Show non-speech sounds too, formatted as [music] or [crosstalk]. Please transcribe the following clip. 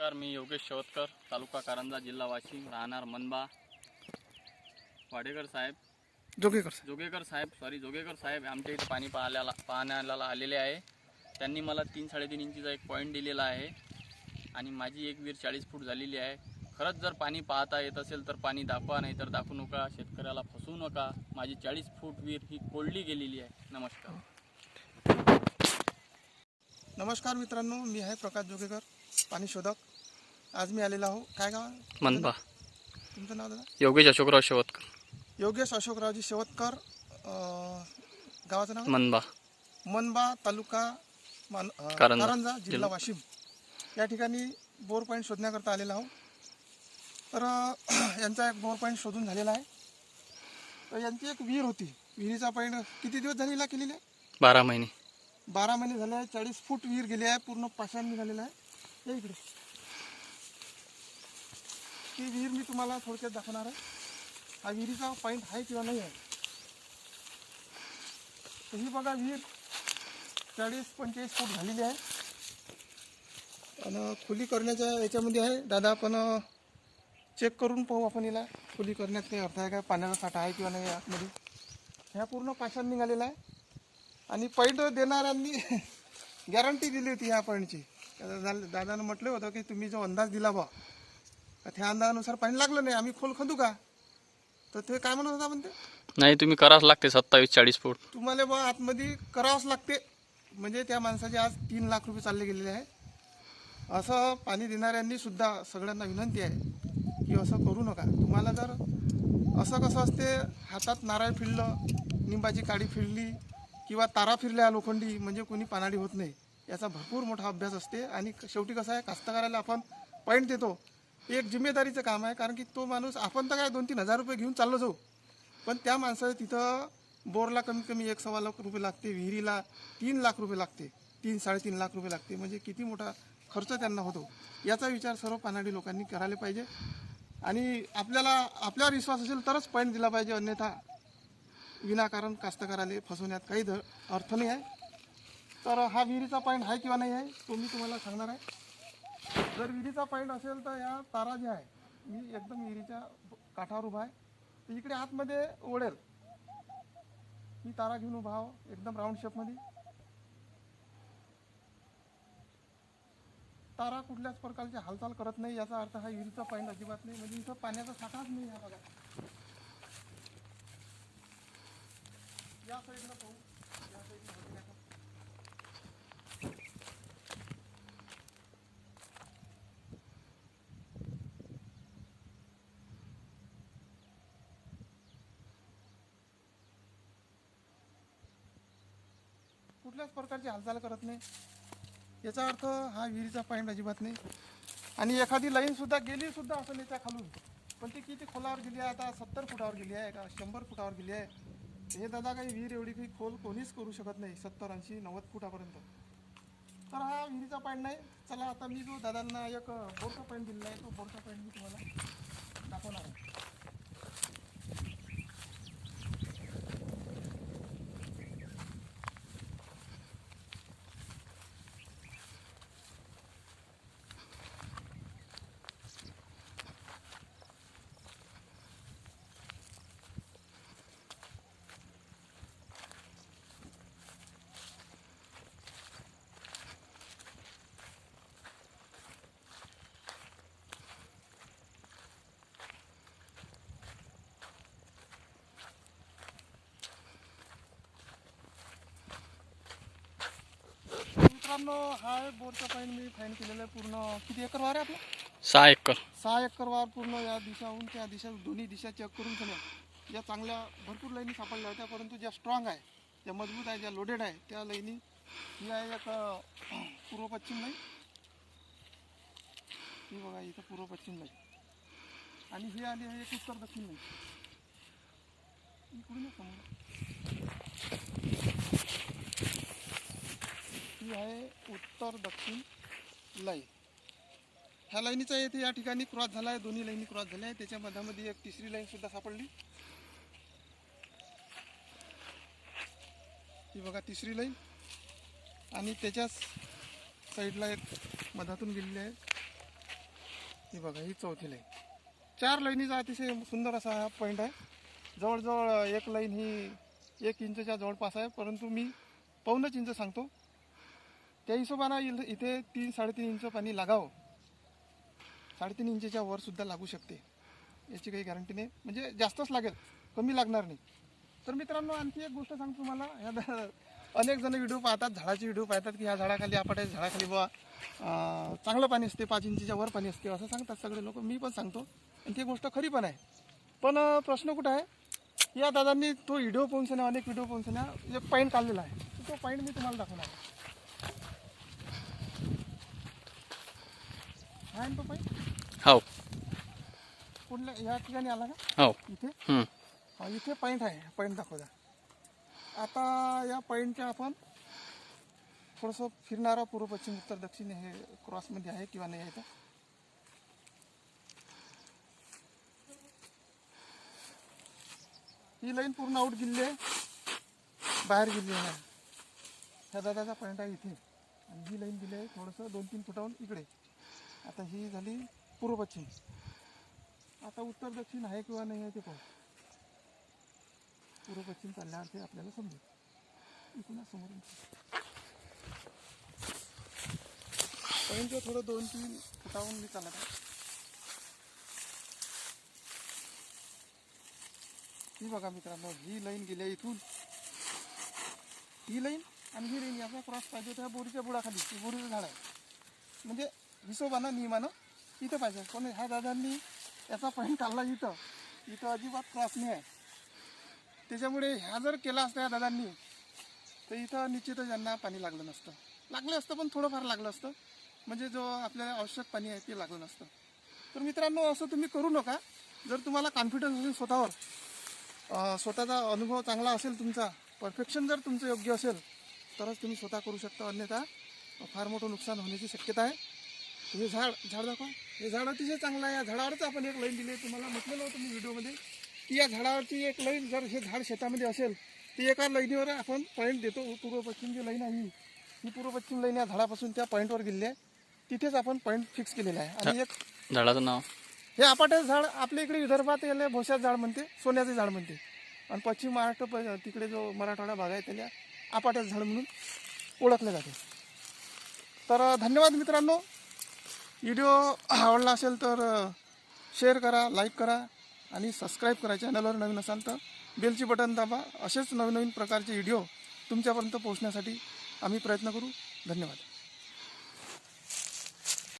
नमस्कार मी योगेश शेवतकर तालुका कारंजा जिल्हा वाशिम राहणार मनबा. वाडेकर साहेब. जोगेकर साहेब. जोगेकर साहेब सॉरी जोगेकर साहेब आमच्या इथे पाणी पाहायला पाहण्याला आलेले आहे. त्यांनी मला तीन साडेतीन इंचीचा एक पॉईंट दिलेला आहे आणि माझी एक विहीर चाळीस फूट झालेली आहे. खरंच जर पाणी पाहता येत असेल तर पाणी दाखवा नाही तर दाखवू नका. शेतकऱ्याला फसवू नका. माझी चाळीस फूट विहीर ही कोरडी गेलेली आहे. नमस्कार. नमस्कार मित्रांनो मी आहे प्रकाश जोगेकर. पाणी शोधक आज मी आलेलो आहो. काय गाव? मनबा तुमचं नाव? दादा? योगेश अशोकराव शेवतकर योगेश अशोकरावजी शेवतकर अं, गावाचं नाव? मनबा मनबा तालुका मान अं, कारंजा. कारंजा जिल्हा जिल्हा. वाशिम. या ठिकाणी बोर पॉईंट शोधण्याकरता आलेलो आहो. तर अं, [clears throat] यांचा एक बोर पॉईंट शोधून झालेला आहे. तर यांची एक विहीर होती. विहिरीचा पॉईंट किती दिवस झालेला केलेली आहे? बारा महिने. बारा महिने झाले आहे. चाळीस फूट विहीर गेली आहे. पूर्ण पाषाण निघालेला आहे. या इकडे. ती विहीर मी तुम्हाला थोडक्यात दाखवणार आहे. हा विहिरीचा पॉईंट आहे किंवा नाही आहे? तर ही बघा विहीर चाळीस पंचेचाळीस फूट झालेली आहे. आणि खुली करण्याच्या याच्यामध्ये आहे. दादा आपण चेक करून पाहू आपण हिला. खुली करण्यात काही अर्थ आहे का? पाण्याचा साठा आहे किंवा नाही आतमध्ये? ह्या पूर्ण पाषाण निघालेला आहे. आणि पॉईंट देणाऱ्यांनी [laughs] गॅरंटी दिली होती ह्या पॉईंटची दादानं म्हटलं होतं की तुम्ही जो अंदाज दिला बा त्या अंदाजानुसार पाणी लागलं नाही आम्ही खोल खंदू का? तर ते काय म्हणत होता म्हणते नाही तुम्ही करावंच लागते सत्तावीस चाळीस फूट. तुम्हाला बा आतमध्ये करावंच लागते. म्हणजे त्या माणसाचे आज तीन लाख रुपये चालले गेलेले आहे. असं पाणी देणाऱ्यांनी सुद्धा सगळ्यांना विनंती आहे की असं करू नका. तुम्हाला जर असं कसं असते हातात नारळ फिरलं निंबाची काडी फिरली किंवा तारा फिरल्या लोखंडी म्हणजे कोणी पानाडी होत नाही. याचा भरपूर मोठा अभ्यास असते आणि शेवटी कसं आहे कास्तकाराला आपण पॉईंट देतो. एक जिम्मेदारीचं काम आहे कारण की तो माणूस आपण तर काय दोन तीन हजार रुपये घेऊन चाललो जाऊ पण त्या माणसाला तिथं बोरला कमीत कमी एक सव्वा लाख रुपये लागते विहिरीला तीन लाख रुपये लागते. तीन साडेतीन लाख रुपये लागते. म्हणजे किती मोठा खर्च त्यांना होतो. याचा विचार सर्व पानाडी लोकांनी करायला पाहिजे. आणि आपल्याला आपल्यावर विश्वास असेल तरच पॉईंट दिला पाहिजे. अन्यथा विनाकारण कास्तकाराले फसवण्यात काही ध- अर्थ नाही आहे. तर हा विहिरीचा पॉईंट आहे किंवा नाही आहे तो मी तुम्हाला सांगणार आहे. जर विहिरीचा पॉईंट असेल तर या तारा ज्या आहे मी एकदम विहिरीच्या काठावर उभा आहे. तर इकडे आतमध्ये ओढेल. मी तारा घेऊन उभा आहो एकदम राऊंड शेपमध्ये तारा कुठल्याच प्रकारची हालचाल करत नाही याचा अर्थ हा विहिरीचा पॉईंट अजिबात नाही. म्हणजे इथं पाण्याचा साठाच नाही या बघा. या साईडला पाहू या साईडला बघू नका. कुठल्याच प्रकारची हालचाल करत नाही. याचा अर्थ हा विहिरीचा पॉईंट अजिबात नाही. आणि एखादी लाईनसुद्धा गेलीसुद्धा असेल असं याच्या खालून. पण ती किती खोलावर गेली आहे? आता सत्तर फुटावर गेली आहे का? शंभर फुटावर गेली आहे. हे दादा काही विहीर एवढी काही खोल कोणीच करू शकत नाही. सत्तर ऐंशी नव्वद फुटापर्यंत. तर हा विहिरीचा पॉईंट नाही. चला आता मी जो दादांना एक बोरचा पॉईंट दिलेला आहे तो बोरचा पॉईंट मी तुम्हाला दाखवणार आहे. मित्रांनो हा बोरचा पॉईंट मी फाईन केलेला आहे पूर्ण. किती एकर वार आहे आपला? सहा एकर. सहा एकर वार पूर्ण या दिशाहून त्या दिशा दोन्ही दिशा चेक करून सगळ्या ज्या चांगल्या भरपूर लाईनी सापडल्या होत्या परंतु ज्या स्ट्रॉंग आहे ज्या मजबूत आहे ज्या लोडेड आहे त्या लाईनी ही आहे एक पूर्व पश्चिम लाईन. ही बघा इथं पूर्व पश्चिम लाईन. आणि ही आली आहे एक उत्तर दक्षिण लाईन. इकडून ये समोर. ही आहे उत्तर दक्षिण लाईन ह्या लाईनीचा येथे या ठिकाणी क्रॉस झाला आहे दोन्ही लाईनी क्रॉस झाल्या आहे. त्याच्या मधामध्ये एक तिसरी लाईनसुद्धा सापडली. ही बघा तिसरी लाईन आणि त्याच्याच साईडला एक मधातून गेलेली आहे. ही बघा ही चौथी लाईन चार लाईनीचा अतिशय सुंदर असा हा पॉईंट आहे. जवळजवळ एक लाईन ही एक इंचच्या जवळपास आहे. परंतु मी पाऊनच इंच सांगतो. त्या हिशोबानं इल- इथे तीन साडेतीन इंच पाणी लागावं. साडेतीन इंचच्या वर सुद्धा लागू शकते. याची काही गॅरंटी नाही. म्हणजे जास्तच लागेल. कमी लागणार नाही. तर मित्रांनो आणखी एक गोष्ट सांगतो तुम्हाला. ह्या द- अनेक जण व्हिडिओ पाहतात झाडाचे व्हिडिओ पाहतात की ह्या झाडाखाली आपण झाडाखाली बुवा अं, चांगलं पाणी असते पाच इंचीच्या वर पाणी असते असं सांगतात सगळे लोक. मी पण सांगतो. आणि ती गोष्ट खरी पण आहे. पण अं, प्रश्न कुठं आहे? या दादांनी तो व्हिडिओ पोहोचण्या अनेक व्हिडिओ पोहोचण्या जे पॉईंट काढलेला आहे. तो पॉईंट मी तुम्हाला दाखवणार आहे. आहे ना तो पॉईंट हो. कुठल्या या ठिकाणी आला का? हो. इथे? हम्म. हा इथे पॉईंट आहे. पॉईंट दाखवता. आता या पॉईंटच्या आपण थोडंसं फिरणारा पूर्व पश्चिम उत्तर दक्षिण हे क्रॉसमध्ये आहे किंवा नाही आहे तर ही लाईन पूर्ण आउट गेली आहे. बाहेर गेली आहे. ह्या दादाचा पॉईंट आहे इथे. आणि ही लाईन दिली आहे थोडंसं दोन तीन फुटाहून इकडे. आता ही झाली पूर्व पश्चिम. आता उत्तर दक्षिण आहे किंवा नाही आहे ते पाहू. पूर्व पश्चिम चालल्यावर ते आपल्याला समजेल. इकडून समोर थोडं दोन तीन फुटावून मी चालत आहे. ही बघा मित्रांनो ही लाईन गेली आहे इथून. ही लाईन आणि ही लाईन याचा क्रॉस पाहिजे त्या बोरीच्या बुडाखाली. ते बोरीचं झाड आहे. म्हणजे हिशोबानं नियमानं इथं पाहिजे. पण ह्या दादांनी याचा पॉईंट काढला इथं. इथं अजिबात क्रॉस नाही आहे. त्याच्यामुळे ह्या जर केला असता या दादांनी तर इथं निश्चितच यांना पाणी लागलं नसतं. लागलं असतं पण थोडंफार लागलं असतं. म्हणजे जो आपल्याला आवश्यक पाणी आहे ते लागलं नसतं. तर मित्रांनो असं तुम्ही करू नका. जर तुम्हाला कॉन्फिडन्स असेल स्वतःवर स्वतःचा अनुभव चांगला असेल तुमचा परफेक्शन जर तुमचं योग्य असेल तरच तुम्ही स्वतः करू शकता. अन्यथा फार मोठं नुकसान होण्याची शक्यता आहे. हे झाड झाड दाखवा. हे झाड अतिशय चांगलं आहे. या झाडावरच आपण एक लाईन दिली आहे. तुम्हाला म्हटलेलं होतं मी व्हिडिओमध्ये की या झाडावरची एक लाईन जर हे झाड शेतामध्ये असेल तर एका लाईनीवर आपण पॉईंट देतो. पूर्व पश्चिम जी लाईन आहे ही पूर्व पश्चिम लाईन या झाडापासून त्या पॉईंटवर गेलेली आहे. तिथेच आपण पॉईंट फिक्स केलेला आहे. आणि एक झाडाचं नाव? हे आपाटे झाड आपल्या इकडे विदर्भात याला भोश्याचं झाड म्हणते सोन्याचं झाड म्हणते. आणि पश्चिम महाराष्ट्र तिकडे जो मराठवाडा भाग आहे त्याला आपाट्याचं झाड म्हणून ओळखलं जाते. तर धन्यवाद मित्रांनो. व्हिडिओ आवडला असेल तर शेअर करा लाईक करा आणि सबस्क्राईब करा चॅनलवर नवीन असाल तर बेलची बटन दाबा. असेच नवीन नवीन प्रकारचे व्हिडिओ तुमच्यापर्यंत पोहोचण्यासाठी आम्ही प्रयत्न करू. धन्यवाद.